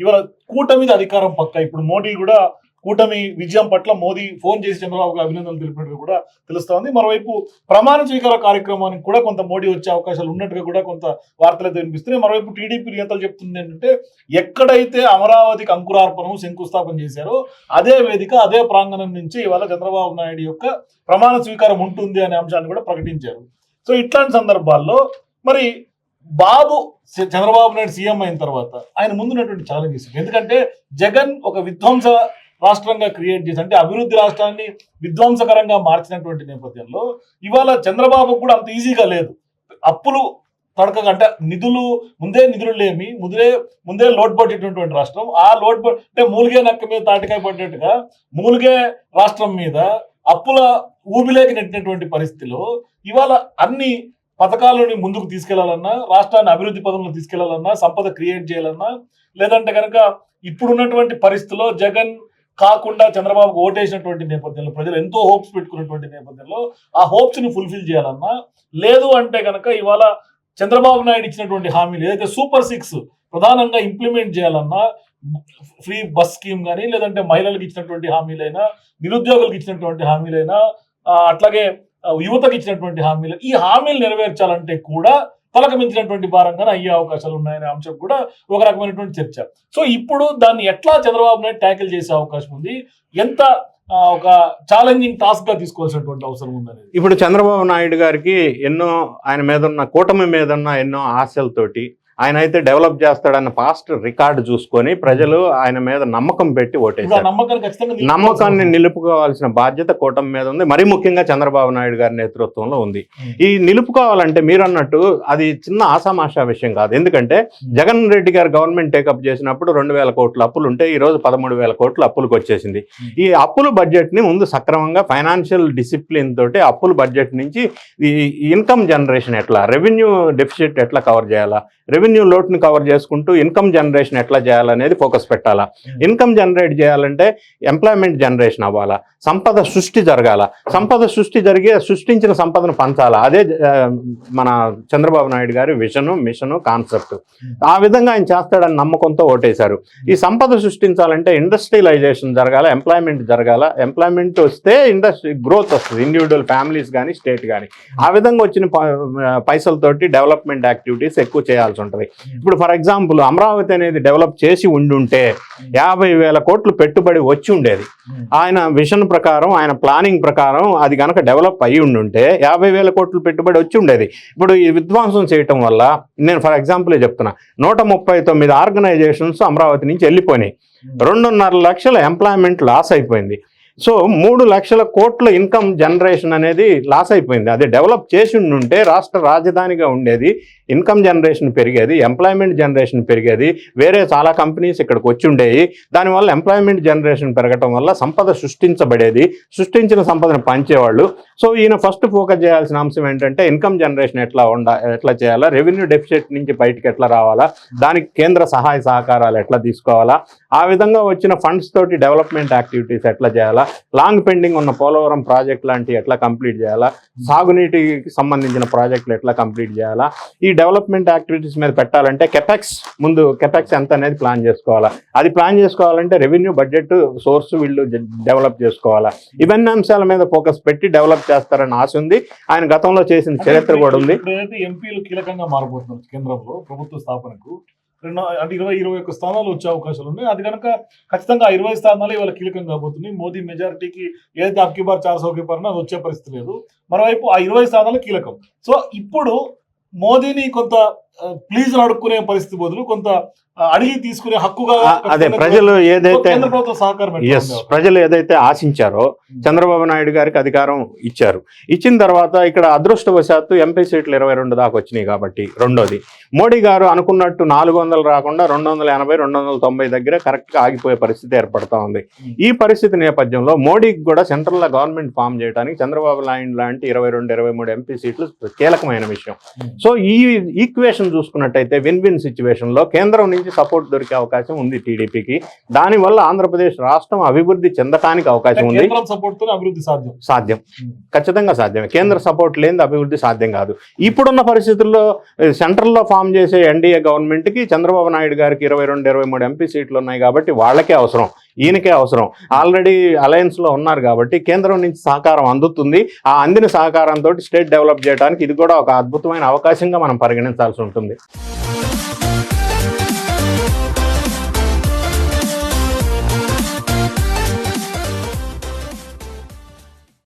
ఇవాళ కూటమిది అధికారం పక్క. ఇప్పుడు మోడీ కూడా కూటమి విజయం పట్ల మోదీ ఫోన్ చేసి చంద్రబాబుకు అభినందనలు తెలిపినట్టు కూడా తెలుస్తా ఉంది. మరోవైపు ప్రమాణ స్వీకార కార్యక్రమానికి కూడా కొంత మోడీ వచ్చే అవకాశాలు ఉన్నట్టుగా కూడా కొంత వార్తలు అయితే వినిపిస్తున్నాయి. మరోవైపు టీడీపీ నేతలు చెప్తుంది ఏంటంటే ఎక్కడైతే అమరావతికి అంకురార్పణం శంకుస్థాపన చేశారో అదే వేదిక అదే ప్రాంగణం నుంచి ఇవాళ చంద్రబాబు నాయుడు యొక్క ప్రమాణ స్వీకారం ఉంటుంది అనే అంశాన్ని కూడా ప్రకటించారు. సో ఇట్లాంటి సందర్భాల్లో మరి బాబు చంద్రబాబు నాయుడు సీఎం అయిన తర్వాత ఆయన ముందున్నటువంటి ఛాలెంజెస్ ఎందుకంటే జగన్ ఒక విధ్వంస రాష్ట్రంగా క్రియేట్ చేసి అంటే అభివృద్ధి రాష్ట్రాన్ని విధ్వంసకరంగా మార్చినటువంటి నేపథ్యంలో ఇవాళ చంద్రబాబు కూడా అంత ఈజీగా లేదు. అప్పులు తడకగా అంటే నిధులు ముందే నిధులు లేమి ముందే ముందే లోడ్ పట్టేటటువంటి రాష్ట్రం. ఆ లోడ్ అంటే మూలిగే నక్క మీద తాటికాయ పడ్డట్టుగా మూలిగే రాష్ట్రం మీద అప్పుల ఊబిలేకి నెట్టినటువంటి పరిస్థితిలో ఇవాళ అన్ని పథకాలని ముందుకు తీసుకెళ్ళాలన్నా రాష్ట్రాన్ని అభివృద్ధి పదంలో తీసుకెళ్ళాలన్నా సంపద క్రియేట్ చేయాలన్నా లేదంటే కనుక ఇప్పుడున్నటువంటి పరిస్థితిలో జగన్ కాకుండా చంద్రబాబుకు ఓటేసినటువంటి నేపథ్యంలో ప్రజలు ఎంతో హోప్స్ పెట్టుకున్నటువంటి నేపథ్యంలో ఆ హోప్స్ని ఫుల్ఫిల్ చేయాలన్నా లేదు అంటే కనుక ఇవాళ చంద్రబాబు నాయుడు ఇచ్చినటువంటి హామీలు ఏదైతే సూపర్ సిక్స్ ప్రధానంగా ఇంప్లిమెంట్ చేయాలన్నా ఫ్రీ బస్ స్కీమ్ కానీ లేదంటే మహిళలకు ఇచ్చినటువంటి హామీలైనా నిరుద్యోగులకు ఇచ్చినటువంటి హామీలైనా అట్లాగే యువతకు ఇచ్చినటువంటి హామీలు. ఈ హామీలు నెరవేర్చాలంటే కూడా తలకు మించినటువంటి భారంగానే అయ్యే అవకాశాలు ఉన్నాయనే అంశం కూడా ఒక రకమైనటువంటి చర్చ. సో ఇప్పుడు దాన్ని ఎట్లా చంద్రబాబు నాయుడు ట్యాకిల్ చేసే అవకాశం ఉంది? ఎంత ఒక ఛాలెంజింగ్ టాస్క్గా తీసుకోవాల్సినటువంటి అవసరం ఉందనేది? ఇప్పుడు చంద్రబాబు నాయుడు గారికి ఎన్నో ఆయన మీద ఉన్న కూటమి మీద ఉన్న ఎన్నో ఆశలతోటి ఆయన అయితే డెవలప్ చేస్తాడన్న పాస్ట్ రికార్డు చూసుకొని ప్రజలు ఆయన మీద నమ్మకం పెట్టి ఓటేశారు నమ్మకాన్ని. నిలుపుకోవాల్సిన బాధ్యత కూటమి మీద ఉంది మరీ ముఖ్యంగా చంద్రబాబు నాయుడు గారి నేతృత్వంలో ఉంది. ఈ నిలుపుకోవాలంటే మీరు అన్నట్టు అది చిన్న ఆసామాషా విషయం కాదు ఎందుకంటే జగన్ రెడ్డి గారు గవర్నమెంట్ టేకప్ చేసినప్పుడు రెండు వేల కోట్ల అప్పులు ఉంటే ఈ రోజు పదమూడు వేల కోట్ల అప్పులకు వచ్చేసింది. ఈ అప్పుల బడ్జెట్ని ముందు సక్రమంగా ఫైనాన్షియల్ డిసిప్లిన్ తోటి అప్పుల బడ్జెట్ నుంచి ఈ ఇన్కమ్ జనరేషన్ ఎట్లా రెవెన్యూ డెఫిసిట్ ఎట్లా కవర్ చేయాలా రెవెన్యూ లోటుని కవర్ చేసుకుంటూ ఇన్కమ్ జనరేషన్ ఎట్లా చేయాలనేది ఫోకస్ పెట్టాలా. ఇన్కమ్ జనరేట్ చేయాలంటే ఎంప్లాయ్మెంట్ జనరేషన్ అవ్వాలా. సంపద సృష్టి జరగాల. సంపద సృష్టి జరిగే సృష్టించిన సంపదను పంచాలా. అదే మన చంద్రబాబు నాయుడు గారి విజను మిషను కాన్సెప్ట్. ఆ విధంగా ఆయన చేస్తాడని నమ్మకంతో ఓటేశారు. ఈ సంపద సృష్టించాలంటే ఇండస్ట్రియలైజేషన్ జరగాల ఎంప్లాయ్మెంట్ జరగాల. ఎంప్లాయ్మెంట్ వస్తే ఇండస్ట్రీ గ్రోత్ వస్తుంది. ఇండివిజువల్ ఫ్యామిలీస్ కానీ స్టేట్ కానీ ఆ విధంగా వచ్చిన పైసలతోటి డెవలప్మెంట్ యాక్టివిటీస్ ఎక్కువ చేయాల్సి ఉంటుంది. ఇప్పుడు ఫర్ ఎగ్జాంపుల్ అమరావతి అనేది డెవలప్ చేసి ఉండుంటే యాభై వేల కోట్లు పెట్టుబడి వచ్చి ఉండేది. ఆయన విషన్ ప్రకారం ఆయన ప్లానింగ్ ప్రకారం అది కనుక డెవలప్ అయ్యి ఉండుంటే యాభై వేల కోట్లు పెట్టుబడి వచ్చి ఉండేది. ఇప్పుడు ఈ విధ్వంసం చేయటం వల్ల నేను ఫర్ ఎగ్జాంపుల్ చెప్తున్నా నూట ముప్పై తొమ్మిది ఆర్గనైజేషన్స్ అమరావతి నుంచి వెళ్ళిపోయినాయి. రెండున్నర లక్షల ఎంప్లాయ్మెంట్ లాస్ అయిపోయింది. సో మూడు లక్షల కోట్ల ఇన్కమ్ జనరేషన్ అనేది లాస్ అయిపోయింది. అది డెవలప్ చేసి ఉంటే రాష్ట్ర రాజధానిగా ఉండేది ఇన్కమ్ జనరేషన్ పెరిగేది ఎంప్లాయ్మెంట్ జనరేషన్ పెరిగేది వేరే చాలా కంపెనీస్ ఇక్కడికి వచ్చి ఉండేవి దానివల్ల ఎంప్లాయ్మెంట్ జనరేషన్ పెరగటం వల్ల సంపద సృష్టించబడేది సృష్టించిన సంపదను పంచేవాళ్ళు. సో ఈయన ఫస్ట్ ఫోకస్ చేయాల్సిన అంశం ఏంటంటే ఇన్కమ్ జనరేషన్ ఎట్లా ఉండ ఎట్లా చేయాలా రెవెన్యూ డెఫిసిట్ నుంచి బయటికి ఎట్లా రావాలా దానికి కేంద్ర సహాయ సహకారాలు ఎట్లా తీసుకోవాలా ఆ విధంగా వచ్చిన ఫండ్స్ తోటి డెవలప్మెంట్ యాక్టివిటీస్ ఎట్లా చేయాలా లాంగ్ పెండింగ్ ఉన్న పోలవరం ప్రాజెక్ట్ లాంటివి ఎట్లా కంప్లీట్ చేయాలా? సాగునీటికి సంబంధించిన ప్రాజెక్టులు ఎట్లా కంప్లీట్ చేయాలా? ఈ డెవలప్మెంట్ యాక్టివిటీస్ మీద పెట్టాలంటే కెపెక్స్ ముందు కెపెక్స్ ఎంత అనేది ప్లాన్ చేసుకోవాలా? అది ప్లాన్ చేసుకోవాలంటే రెవెన్యూ బడ్జెట్ సోర్స్ వీళ్ళు డెవలప్ చేసుకోవాలా? ఇవన్నీ అంశాల మీద ఫోకస్ పెట్టి డెవలప్ చేస్తారని ఆశ ఉంది. ఆయన గతంలో చేసిన చరిత్ర కూడా ఉంది. ఎంపీలు కీలకంగా మారబోతున్నారు కేంద్రంలో ప్రభుత్వ స్థాపనకు. రెండు అంటే ఇరవై ఇరవై ఒక్క స్థానాలు వచ్చే అవకాశాలు ఉన్నాయి. అది కనుక ఖచ్చితంగా ఆ ఇరవై స్థానాలు ఇవాళ కీలకంగా కాబోతున్నాయి మోదీ మెజారిటీకి ఏదైతే అబ్కి బార్ చార్ సౌకి బార్ అది వచ్చే పరిస్థితి లేదు. మరోవైపు ఆ ఇరవై స్థానాలు కీలకం. సో ఇప్పుడు మోదీని కొంత ప్లీజ్ అడుక్కునే పరిస్థితి బదులు కొంత అడిగి తీసుకునే హక్కుగా అదే ప్రజలు ఏదైతే సహకారం ఎస్? ప్రజలు ఏదైతే ఆశించారో చంద్రబాబు నాయుడు గారికి అధికారం ఇచ్చారు. ఇచ్చిన తర్వాత ఇక్కడ అదృష్టవశాత్తు ఎంపీ సీట్లు ఇరవై రెండు దాకా వచ్చినాయి కాబట్టి రెండోది. మోడీ గారు అనుకున్నట్టు నాలుగు వందలు రాకుండా రెండు వందల ఎనభై రెండు వందల తొంభై దగ్గర కరెక్ట్గా ఆగిపోయే పరిస్థితి ఏర్పడతా ఉంది. ఈ పరిస్థితి నేపథ్యంలో మోడీకి కూడా సెంట్రల్ గవర్నమెంట్ ఫామ్ చేయడానికి చంద్రబాబు నాయుడు లాంటి ఇరవై రెండు ఇరవై మూడు ఎంపీ సీట్లు కీలకమైన విషయం. సో ఈ ఈక్వేషన్ సిచ్యువేషన్ చూసుకున్నట్టయితే విన్ విన్ సిచ్యువేషన్లో కేంద్రం నుంచి సపోర్ట్ దొరికే అవకాశం ఉంది టీడీపీకి దానివల్ల ఆంధ్రప్రదేశ్ రాష్ట్రం అభివృద్ధి చెందడానికి అవకాశం ఉంది. అభివృద్ధి సాధ్యం. సాధ్యం. ఖచ్చితంగా సాధ్యమే. కేంద్ర సపోర్ట్ లేని అభివృద్ధి సాధ్యం కాదు. ఇప్పుడున్న పరిస్థితుల్లో సెంట్రల్లో ఫామ్ చేసే ఎన్డీఏ గవర్నమెంట్కి చంద్రబాబు నాయుడు గారికి ఇరవై రెండు ఇరవై మూడు ఎంపీ సీట్లు ఉన్నాయి కాబట్టి వాళ్ళకే అవసరం. ఈయనకే అవసరం. ఆల్రెడీ అలయన్స్లో ఉన్నారు కాబట్టి కేంద్రం నుంచి సహకారం అందుతుంది. ఆ అందిన సహకారంతో స్టేట్ డెవలప్ చేయడానికి ఇది కూడా ఒక అద్భుతమైన అవకాశంగా మనం పరిగణించాల్సి ఉంటుంది.